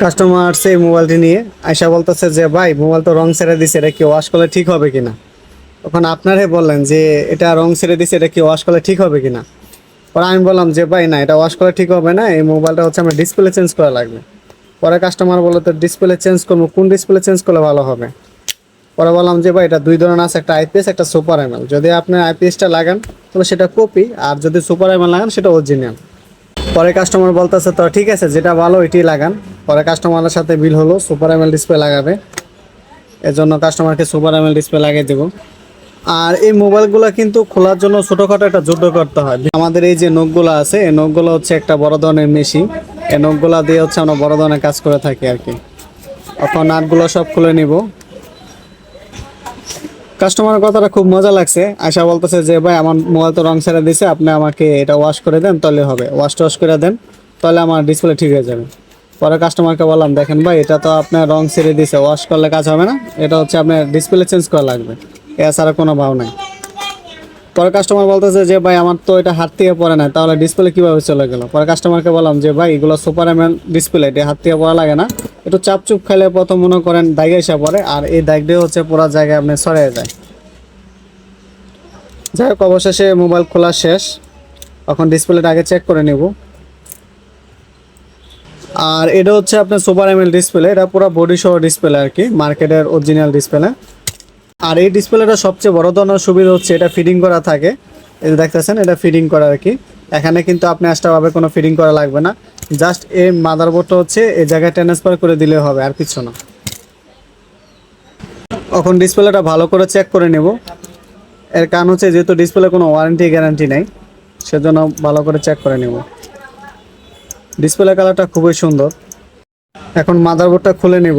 Customer আসছে এই মোবাইলটি নিয়ে আয়সা বলতেছে যে, ভাই, মোবাইল তো রং ছেড়ে দিছে, এটা কি ওয়াশ করলে ঠিক হবে কিনা? তখন আপনারাই বললেন যে, এটা রং ছেড়ে দিছে, এটা কি ওয়াশ করলে ঠিক হবে কিনা? পরে আমি বললাম যে, ভাই, না, এটা ওয়াশ করলে ঠিক হবে না, এই মোবাইলটা হচ্ছে আমার ডিসপ্লে চেঞ্জ করা লাগবে। পরে কাস্টমার বলল তো ডিসপ্লে চেঞ্জ করব, কোন ডিসপ্লে চেঞ্জ করলে ভালো হবে? পরে বললাম যে, ভাই, এটা দুই ধরনের আছে, একটা আইপিএস একটা সুপার এমএল যদি আপনি আইপিএসটা লাগান, তাহলে সেটা কপি আর যদি সুপার এমএল লাগান, সেটা অরিজিনাল পরে কাস্টমার বলতেছে, তো ঠিক আছে, যেটা ভালো এটি লাগান। পরে কাস্টমারের সাথে বিল হলো সুপার এমএল ডিসপ্লে লাগাবে। এর জন্য কাস্টমারকে সুপার এমএল ডিসপ্লে লাগিয়ে দেবো। আর এই মোবাইলগুলো কিন্তু খোলার জন্য ছোটোখাটো একটা যুদ্ধ করতে হয়। আমাদের এই যে নখগুলো আছে, এই নখগুলো হচ্ছে একটা বড় ধরনের মেশিন এই নখগুলো দিয়ে হচ্ছে আমরা বড় ধরনের কাজ করে থাকি আর কি। এখন নাটগুলো সব খুলে নিব। কাস্টমারের কথাটা খুব মজা লাগছে। আশা বলতেছে যে, ভাই, আমার মোবাইল তো রং ছেড়ে দিছে, আপনি আমাকে এটা ওয়াশ করে দেন, তাহলে হবে। ওয়াশ টওয়াশ করে দেন, তাহলে আমার ডিসপ্লে ঠিক হয়ে যাবে। পরে কাস্টমারকে বললাম, দেখেন ভাই, এটা তো আপনার রং ছেড়ে দিছে ওয়াশ করলে কাজ হবে না। এটা হচ্ছে আপনার ডিসপ্লে চেঞ্জ করা লাগবে। এছাড়া কোনো ভাব নাই। পরে কাস্টমার বলতেছে যে, ভাই, আমার তো এটা হাত থেকে পড়ে না, তাহলে ডিসপ্লে কীভাবে চলে গেলো? পরে কাস্টমারকে বললাম যে, ভাই, এগুলো সুপার এমএল ডিসপ্লে এটা হাত থেকে পড়া লাগে না। একটু চাপ চুপ খাইলে প্রথম মনে করেন দাগে এসে পড়ে, আর এই দাগটি হচ্ছে পুরো জায়গায় আপনি সরিয়ে যায় যাই হোক, অবশেষে মোবাইল খোলা শেষ। এখন ডিসপ্লেটা আগে চেক করে নেব। আর এটা হচ্ছে আপনার সুপার এমএল ডিসপ্লে এটা পুরো বডি সহ ডিসপ্লে আর কি মার্কেটের অরিজিনাল ডিসপ্লে আর এই ডিসপ্লেটা সবচেয়ে বড় ধরনের সুবিধা হচ্ছে, এটা ফিটিং করা থাকে। এটা দেখতেছেন, এটা ফিটিং করা আর কি। এখানে কিন্তু আপনি এক্সট্রাভাবে কোনো ফিটিং করা লাগবে না। জাস্ট এই মাদারবোর্ডটা হচ্ছে, এই জায়গায় ট্রান্সফার করে দিলে হবে, আর কিছু না। এখন ডিসপ্লেটা ভালো করে চেক করে নেব। এর কারণ হচ্ছে, যেহেতু ডিসপ্লে কোনো ওয়ারেন্টি গ্যারান্টি নেই, সেজন্য ভালো করে চেক করে নেব। ডিসপ্লে কালারটা খুবই সুন্দর। এখন মাদারবোর্ডটা খুলে নেব।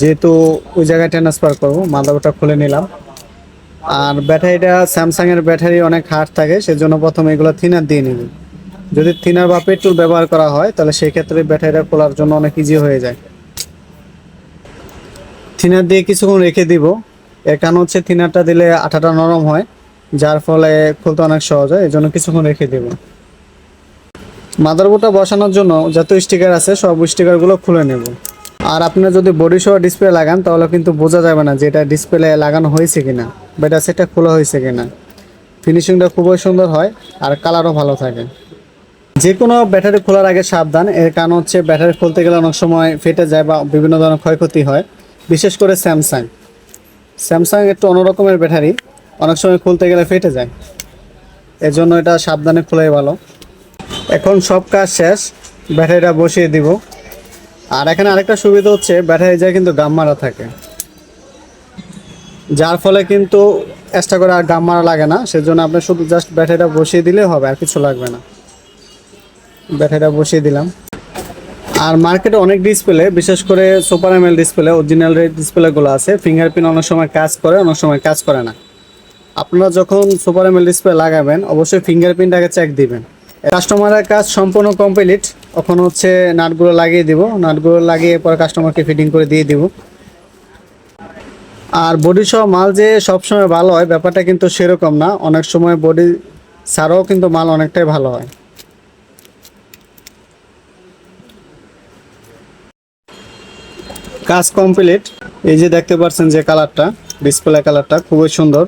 যেহেতু ওই জায়গায় ট্রান্সফার করব মাদারবোর্ডটা খুলে নিলাম। আর ব্যাটারিটা স্যামসাংয়ের ব্যাটারি অনেক হার্ড থাকে, সেজন্য প্রথমে এগুলো থিনার দিয়ে নিব। যদি থিনার বা পেট্রোল ব্যবহার করা হয়, তাহলে সেই ক্ষেত্রে ব্যাটারিটা খোলার জন্য অনেক ইজি হয়ে যায়। থিনার দিয়ে কিছুক্ষণ রেখে দিব। এর কারণ হচ্ছে থিনারটা দিলে আঠাটা নরম হয়, যার ফলে খুলতে অনেক সহজ হয় এই জন্য কিছুক্ষণ রেখে দেব। মাদারবোর্ডটা বসানোর জন্য যত স্টিকার আছে, সব স্টিকারগুলো খুলে নেব। আর আপনি যদি বডি সহ ডিসপ্লে লাগান, তাহলে কিন্তু বোঝা যাবে না যে এটা ডিসপ্লে লাগানো হয়েছে কিনা, বা এটা সেটা খোলা হয়েছে কিনা। ফিনিশিংটা খুবই সুন্দর হয়, আর কালারও ভালো থাকে। যে কোনো ব্যাটারি খোলার আগে সাবধান, এর কারণ হচ্ছে ব্যাটারি খুলতে গেলে অনেক সময় ফেটে যায় বা বিভিন্ন ধরনের ক্ষয়ক্ষতি হয়, বিশেষ করে স্যামসাং স্যামসাং একটু অন্যরকমের ব্যাটারি অনেক সময় খুলতে গেলে ফেটে যায়। এর জন্য এটা সাবধানে খোলাই ভালো। এখন সব কাজ শেষ, ব্যাটারিটা বসিয়ে দিব। আর এখানে আরেকটা সুবিধা হচ্ছে ব্যাটারি যায় কিন্তু গাম মারা থাকে। যার ফলে কিন্তু এক্সট্রা করে আর গাম মারা লাগে না, সেজন্য আপনি শুধু জাস্ট ব্যাটারিটা বসিয়ে দিলে হবে, আর কিছু লাগবে না। ব্যাটারিটা বসিয়ে দিলাম। আর মার্কেটে অনেক ডিসপ্লে বিশেষ করে super ML display original red ডিসপ্লেগুলো আছে। ফিঙ্গারপ্রিন্ট অনেক সময় কাজ করে, অনেক সময় কাজ করে না। আপনারা যখন সুপার এমএল ডিসপ্লে লাগাবেন, অবশ্যই ফিঙ্গারপ্রিন্ট আগে চেক দিবেন। কাস্টমারের কাজ সম্পূর্ণ কমপ্লিট এখন হচ্ছে নাটগুলো লাগিয়ে দিব। নাটগুলো লাগিয়ে পরে কাস্টমারকে ফিটিং করে দিয়ে দিব। আর বডি সহ মাল যে সবসময় ভালো হয়, ব্যাপারটা কিন্তু সেরকম না। অনেক সময় বডি ছাড়াও কিন্তু মাল অনেকটাই ভালো হয়। কাজ কমপ্লিট এই যে দেখতে পাচ্ছেন যে কালারটা ডিসপ্লে কালারটা খুবই সুন্দর।